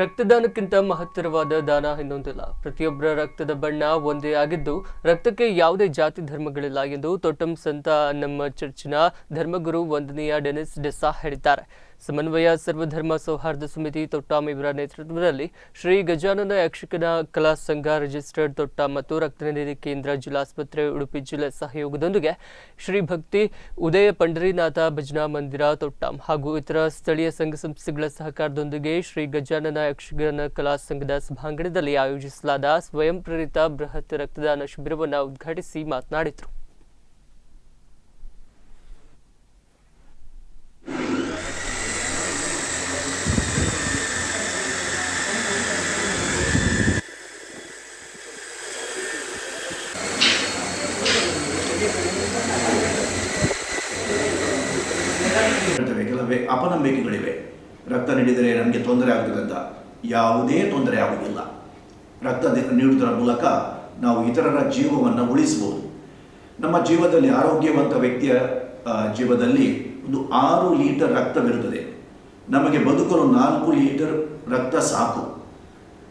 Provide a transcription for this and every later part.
ರಕ್ತದಾನಕ್ಕಿಂತ ಮಹತ್ತರವಾದ ದಾನ ಇನ್ನೊಂದಿಲ್ಲ. ಪ್ರತಿಯೊಬ್ಬರ ರಕ್ತದ ಬಣ್ಣ ಒಂದೇ ಆಗಿದ್ದು, ರಕ್ತಕ್ಕೆ ಯಾವುದೇ ಜಾತಿ ಧರ್ಮಗಳಿಲ್ಲ ಎಂದು ತೊಟ್ಟಂ ಸಂತ ನಮ್ಮ ಚರ್ಚಿನ ಧರ್ಮಗುರು ವಂದನೀಯ ಡೆನಿಸ್ ಡೆಸಾ ಹೇಳಿದ್ದಾರೆ. ಸಮನ್ವಯ ಸರ್ವಧರ್ಮ ಸೌಹಾರ್ದ ಸಮಿತಿ ತೊಟ್ಟಾಮ್ ಇವರ ನೇತೃತ್ವದಲ್ಲಿ ಶ್ರೀ ಗಜಾನನ ಯಕ್ಷಕನ ಕಲಾ ಸಂಘ ರಿಜಿಸ್ಟರ್ಡ್ ತೊಟ್ಟ ಮತ್ತು ರಕ್ತನಿಧಿ ಕೇಂದ್ರ ಜಿಲ್ಲಾಸ್ಪತ್ರೆ ಉಡುಪಿ ಜಿಲ್ಲೆ ಸಹಯೋಗದೊಂದಿಗೆ ಶ್ರೀ ಭಕ್ತಿ ಉದಯ ಪಂಡರಿನಾಥ ಭಜನಾ ಮಂದಿರ ತೊಟ್ಟಾಮ್ ಹಾಗೂ ಇತರ ಸ್ಥಳೀಯ ಸಂಘ ಸಂಸ್ಥೆಗಳ ಸಹಕಾರದೊಂದಿಗೆ ಶ್ರೀ ಗಜಾನನ ಯಕ್ಷಗಾನ ಕಲಾ ಸಂಘದ ಸಭಾಂಗಣದಲ್ಲಿ ಆಯೋಜಿಸಲಾದ ಸ್ವಯಂ ಪ್ರೇರಿತ ಬೃಹತ್ ರಕ್ತದಾನ ಶಿಬಿರವನ್ನು ಉದ್ಘಾಟಿಸಿ ಮಾತನಾಡಿದರು. ಅಪನಂಬಿಕೆಗಳಿವೆ. ರಕ್ತ ನೀಡಿದರೆ ನಮಗೆ ತೊಂದರೆ ಆಗುತ್ತದೆ ಅಂತ ಯಾವುದೇ ತೊಂದರೆ ಆಗುವುದಿಲ್ಲ. ರಕ್ತ ನೀಡುವುದರ ಮೂಲಕ ನಾವು ಇತರರ ಜೀವವನ್ನು ಉಳಿಸಬಹುದು. ನಮ್ಮ ಜೀವದಲ್ಲಿ ಆರೋಗ್ಯವಂತ ವ್ಯಕ್ತಿಯ ಜೀವದಲ್ಲಿ ಒಂದು ಆರು ಲೀಟರ್ ರಕ್ತವಿರುತ್ತದೆ. ನಮಗೆ ಬದುಕಲು ನಾಲ್ಕು ಲೀಟರ್ ರಕ್ತ ಸಾಕು.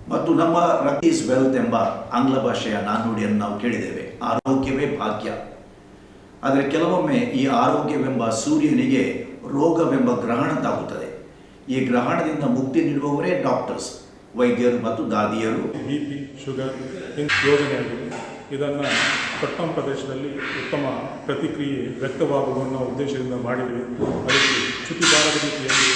ಮತ್ತು ನಮ್ಮ ರಕ್ತ ಈಸ್ ವೆಲ್ತ್ ಎಂಬ ಆಂಗ್ಲ ಭಾಷೆಯ ನಾಣ್ಣುಡಿಯನ್ನು ನಾವು ಕೇಳಿದ್ದೇವೆ. ಆರೋಗ್ಯವೇ ಭಾಗ್ಯ. ಆದರೆ ಕೆಲವೊಮ್ಮೆ ಈ ಆರೋಗ್ಯವೆಂಬ ಸೂರ್ಯನಿಗೆ ರೋಗವೆಂಬ ಗ್ರಹಣ ತಾಗುತ್ತದೆ. ಈ ಗ್ರಹಣದಿಂದ ಮುಕ್ತಿ ನೀಡುವವರೇ ಡಾಕ್ಟರ್ಸ್ ವೈದ್ಯರು ಮತ್ತು ದಾದಿಯರು ಬಿ ಪಿ ಶುಗರ್ ಯೋಜನೆ ಯೋಜನೆಯಾಗಿದೆ ಇದನ್ನು ಪಟ್ಟಣ ಪ್ರದೇಶದಲ್ಲಿ ಉತ್ತಮ ಪ್ರತಿಕ್ರಿಯೆ ವ್ಯಕ್ತವಾಗುವ ಉದ್ದೇಶದಿಂದ ಮಾಡಿದೆ ಅದಕ್ಕೆ ಚ್ಯುತಿ ಬಾರದ ರೀತಿಯಲ್ಲಿ